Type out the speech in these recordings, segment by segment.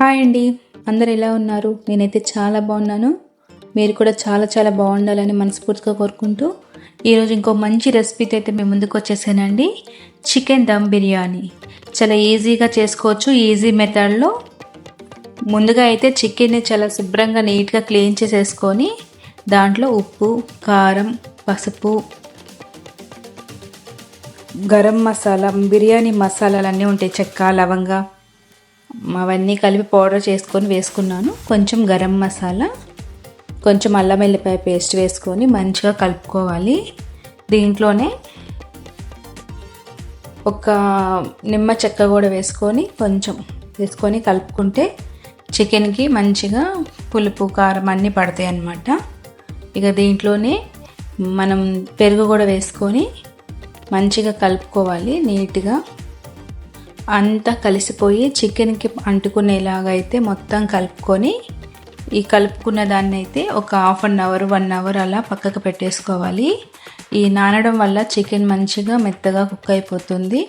Hi అండి. అందరు ఎలా ఉన్నారు? నేనైతే చాలా బాగున్నాను. మీరు కూడా చాలా చాలా బాగుండాలని మనస్ఫూర్తిగా కోరుకుంటూ ఈరోజు ఇంకో మంచి రెసిపీతో అయితే మేము ముందుకు వచ్చేసానండి. చికెన్ దమ్ బిర్యానీ. చాలా ఈజీగా చేసుకోవచ్చు. ఈజీ మెథడ్లో ముందుగా అయితే చికెన్ని చాలా శుభ్రంగా నీట్గా క్లీన్ చేసేసుకొని దాంట్లో ఉప్పు కారం పసుపు గరం మసాలా బిర్యానీ మసాలాలు అన్నీ ఉంటాయి. చెక్క లవంగా అవన్నీ కలిపి పౌడర్ చేసుకొని వేసుకున్నాను. కొంచెం గరం మసాలా కొంచెం అల్లం వెల్లిపాయ పేస్ట్ వేసుకొని మంచిగా కలుపుకోవాలి. దీంట్లోనే ఒక నిమ్మ చెక్క కూడా వేసుకొని కొంచెం వేసుకొని కలుపుకుంటే చికెన్కి మంచిగా పులుపు కారం అన్నీ పడతాయి అన్నమాట. ఇక దీంట్లోనే మనం పెరుగు కూడా వేసుకొని మంచిగా కలుపుకోవాలి నీట్గా. అంతా కలిసిపోయి చికెన్కి అంటుకునేలాగా అయితే మొత్తం కలుపుకొని ఈ కలుపుకున్న దాన్ని అయితే ఒక half an hour one hour అలా పక్కకు పెట్టేసుకోవాలి. ఈ నానడం వల్ల చికెన్ మంచిగా మెత్తగా కుక్ అయిపోతుంది.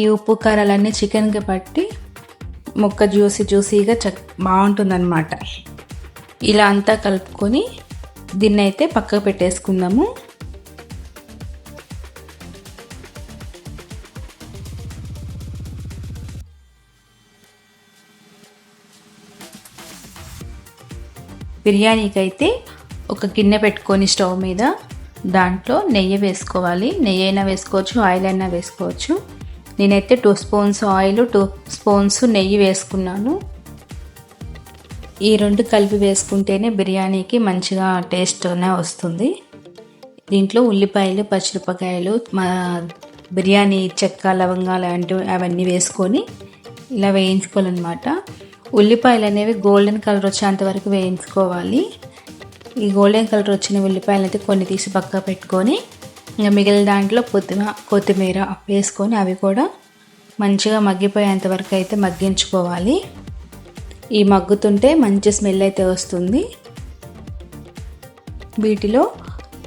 ఈ ఉప్పు కారాలన్నీ చికెన్కి పట్టి ముక్క జ్యూసీ జ్యూసీగా చ బాగుంటుందన్నమాట. ఇలా అంతా కలుపుకొని దీన్ని అయితే పక్కకు పెట్టేసుకుందాము. బిర్యానీకి అయితే ఒక గిన్నె పెట్టుకొని స్టవ్ మీద దాంట్లో నెయ్యి వేసుకోవాలి. నెయ్యి అయినా వేసుకోవచ్చు ఆయిల్ అయినా వేసుకోవచ్చు. నేనైతే two spoons oil two spoons నెయ్యి వేసుకున్నాను. ఈ రెండు కలిపి వేసుకుంటేనే బిర్యానీకి మంచిగా టేస్ట్ వస్తుంది. దీంట్లో ఉల్లిపాయలు పచ్చిమిరపకాయలు మా బిర్యానీ చెక్క లవంగా లాంటివి అవన్నీ వేసుకొని ఇలా వేయించుకోవాలన్నమాట. ఉల్లిపాయలు అనేవి గోల్డెన్ కలర్ వచ్చేంత వరకు వేయించుకోవాలి. ఈ గోల్డెన్ కలర్ వచ్చిన ఉల్లిపాయలు అయితే కొన్ని తీసి పక్క పెట్టుకొని ఇంకా మిగిలిన దాంట్లో పొద్దున కొత్తిమీర వేసుకొని అవి కూడా మంచిగా మగ్గిపోయేంత వరకు అయితే మగ్గించుకోవాలి. ఈ మగ్గుతుంటే మంచి స్మెల్ అయితే వస్తుంది. వీటిలో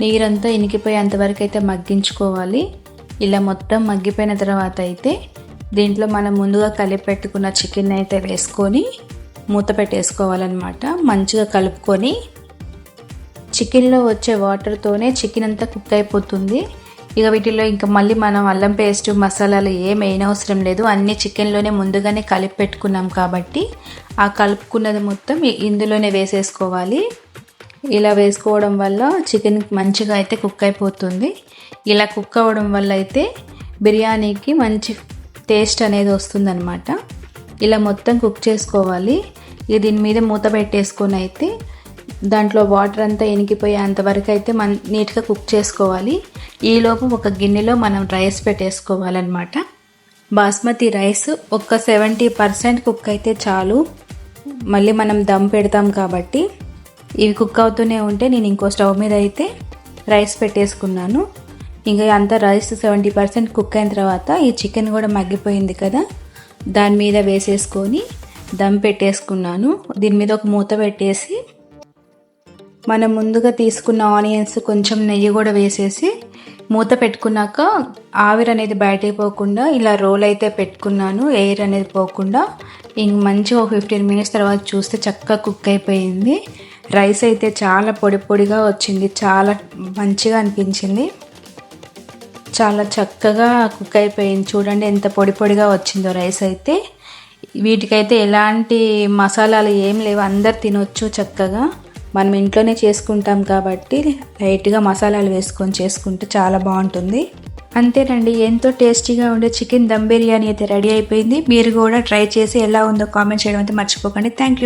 నీరంతా ఇనికిపోయేంత వరకు అయితే మగ్గించుకోవాలి. ఇలా మొత్తం మగ్గిపోయిన తర్వాత అయితే దీంట్లో మనం ముందుగా కలిపి పెట్టుకున్న చికెన్ అయితే వేసుకొని మూత పెట్టేసుకోవాలన్నమాట. మంచిగా కలుపుకొని చికెన్లో వచ్చే వాటర్తోనే చికెన్ అంతా కుక్ అయిపోతుంది. ఇక వీటిలో ఇంకా మళ్ళీ మనం అల్లం పేస్ట్ మసాలాలు ఏం అవసరం లేదు. అన్ని చికెన్లోనే ముందుగానే కలిపి పెట్టుకున్నాం కాబట్టి ఆ కలుపుకున్నది మొత్తం ఇందులోనే వేసేసుకోవాలి. ఇలా వేసుకోవడం వల్ల చికెన్ మంచిగా అయితే కుక్ అయిపోతుంది. ఇలా కుక్ అవ్వడం వల్ల అయితే బిర్యానీకి మంచి టేస్ట్ అనేది వస్తుందన్నమాట. ఇలా మొత్తం కుక్ చేసుకోవాలి. ఇక దీని మీద మూత పెట్టేసుకొని అయితే దాంట్లో వాటర్ అంతా ఎనికిపోయే అంతవరకు అయితే మన నీట్గా కుక్ చేసుకోవాలి. ఈలోపు ఒక గిన్నెలో మనం రైస్ పెట్టేసుకోవాలన్నమాట. బాస్మతి రైస్ ఒక సెవెంటీ పర్సెంట్ కుక్ అయితే చాలు. మళ్ళీ మనం దమ్ పెడతాం కాబట్టి. ఇవి కుక్ అవుతూనే ఉంటే నేను ఇంకో స్టవ్ మీద అయితే రైస్ పెట్టేసుకున్నాను. ఇంకా అంతా రైస్ సెవెంటీ పర్సెంట్ కుక్ అయిన తర్వాత ఈ చికెన్ కూడా మగ్గిపోయింది కదా దాని మీద వేసేసుకొని దమ్ పెట్టేసుకున్నాను. దీని మీద ఒక మూత పెట్టేసి మనం ముందుగా తీసుకున్న ఆనియన్స్ కొంచెం నెయ్యి కూడా వేసేసి మూత పెట్టుకున్నాక ఆవిరి అనేది బయటకు పోకుండా ఇలా రోల్ అయితే పెట్టుకున్నాను ఎయిర్ అనేది పోకుండా. ఇంక మంచిగా ఒక ఫిఫ్టీన్ మినిట్స్ తర్వాత చూస్తే చక్కగా కుక్ అయిపోయింది. రైస్ అయితే చాలా పొడి పొడిగా వచ్చింది చాలా మంచిగా అనిపించింది. చాలా చక్కగా కుక్ అయిపోయింది. చూడండి ఎంత పొడి పొడిగా వచ్చిందో రైస్ అయితే. వీటికైతే ఎలాంటి మసాలాలు ఏం లేవు. అందరు తినొచ్చు చక్కగా. మనం ఇంట్లోనే చేసుకుంటాం కాబట్టి లైట్గా మసాలాలు వేసుకొని చేసుకుంటే చాలా బాగుంటుంది. అంతేనండి. ఎంతో టేస్టీగా ఉండే చికెన్ దమ్ బిర్యానీ అయితే రెడీ అయిపోయింది. మీరు కూడా ట్రై చేసి ఎలా ఉందో కామెంట్ చేయడం అయితే మర్చిపోకండి. Thank you.